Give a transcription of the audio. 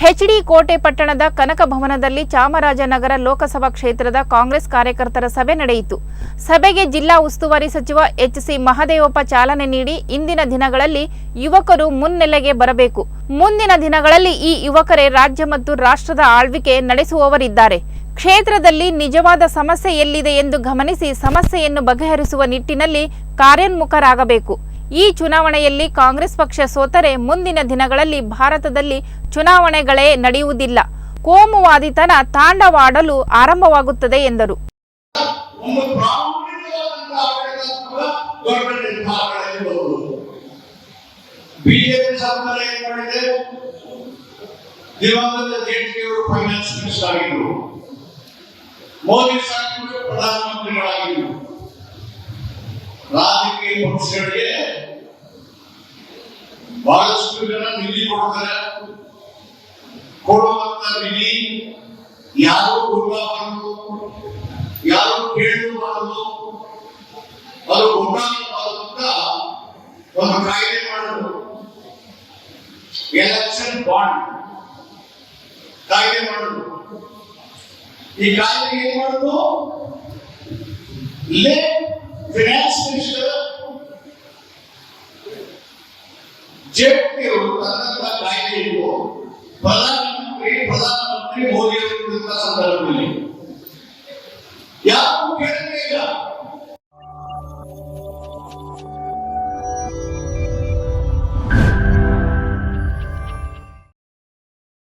HD ಕೋಟೆ ಪಟ್ಟಣದ ಕನಕ ಭವನದಲ್ಲಿ ಚಾಮರಾಜನಗರ ಲೋಕಸಭಾ ಕ್ಷೇತ್ರದ ಕಾಂಗ್ರೆಸ್ ಕಾರ್ಯಕರ್ತರ ಸಭೆ ನಡೆಯಿತು. ಸಭೆಗೆ ಜಿಲ್ಲಾ ಉಸ್ತುವಾರಿ ಸಚಿವ ಎಚ್ಸಿ ಮಹದೇವಪ್ಪ ಚಾಲನೆ ನೀಡಿ ಇಂದಿನ ದಿನಗಳಲ್ಲಿ ಯುವಕರು ಮುನ್ನೆಲೆಗೆ ಬರಬೇಕು. ಮುಂದಿನ ದಿನಗಳಲ್ಲಿ ಈ ಯುವಕರೇ ರಾಜ್ಯ ಮತ್ತು ರಾಷ್ಟ್ರದ ಆಳ್ವಿಕೆ ನಡೆಸುವವರಿದ್ದಾರೆ. ಕ್ಷೇತ್ರದಲ್ಲಿ ನಿಜವಾದ ಸಮಸ್ಯೆ ಎಲ್ಲಿದೆ ಎಂದು ಗಮನಿಸಿ ಸಮಸ್ಯೆಯನ್ನು ಬಗೆಹರಿಸುವ ನಿಟ್ಟಿನಲ್ಲಿ ಕಾರ್ಯೋನ್ಮುಖರಾಗಬೇಕು. ಈ ಚುನಾವಣೆಯಲ್ಲಿ ಕಾಂಗ್ರೆಸ್ ಪಕ್ಷ ಸೋತರೆ ಮುಂದಿನ ದಿನಗಳಲ್ಲಿ ಭಾರತದಲ್ಲಿ ಚುನಾವಣೆಗಳೇ ನಡೆಯುವುದಿಲ್ಲ. ಕೋಮುವಾದಿತನ ತಾಂಡವಾಡಲು ಆರಂಭವಾಗುತ್ತದೆ ಎಂದರು. ಬಿಜೆಪಿ ದಿವಂಗತ ಜೇಟ್ಲಿಯವರು ಫೈನಾನ್ಸ್ ಮಿನಿಸ್ಟರ್ ಆಗಿದ್ರು ಮೋದಿ ಸಾಹೇಬ್ ಪ್ರಧಾನಮಂತ್ರಿಗಳಾಗಿದ್ರು. ರಾಜಕೀಯ ಪಕ್ಷಗಳಿಗೆ ಬಹಳಷ್ಟು ಜನ ನಿಧಿ ಕೊಡ್ತಾರೆ. ಕೊಡುವಂತ ನಿಧಿ ಯಾರು ಕೊಡಬಾರದು? ಯಾರು ಕೇಳಬಾರದು? ಅದು ಅಂತ ಒಂದು ಕಾಯ್ದೆ ಮಾಡಿದ್ರು ಎಲೆಕ್ಷನ್ ಬಾಂಡ್ ಕಾಯ್ದೆ ಮಾಡಿದ್ರು ಈ ಕಾಯ್ದೆ ಏನ್ ಮಾಡುದು? ಲೇ ಫಿನಾನ್ಸ್ చెప్పారు తర్వాత రాయలేదు ప్రధానమంత్రి ప్రధానమంత్రి మోదీ గారు సందర్భంలో యాభై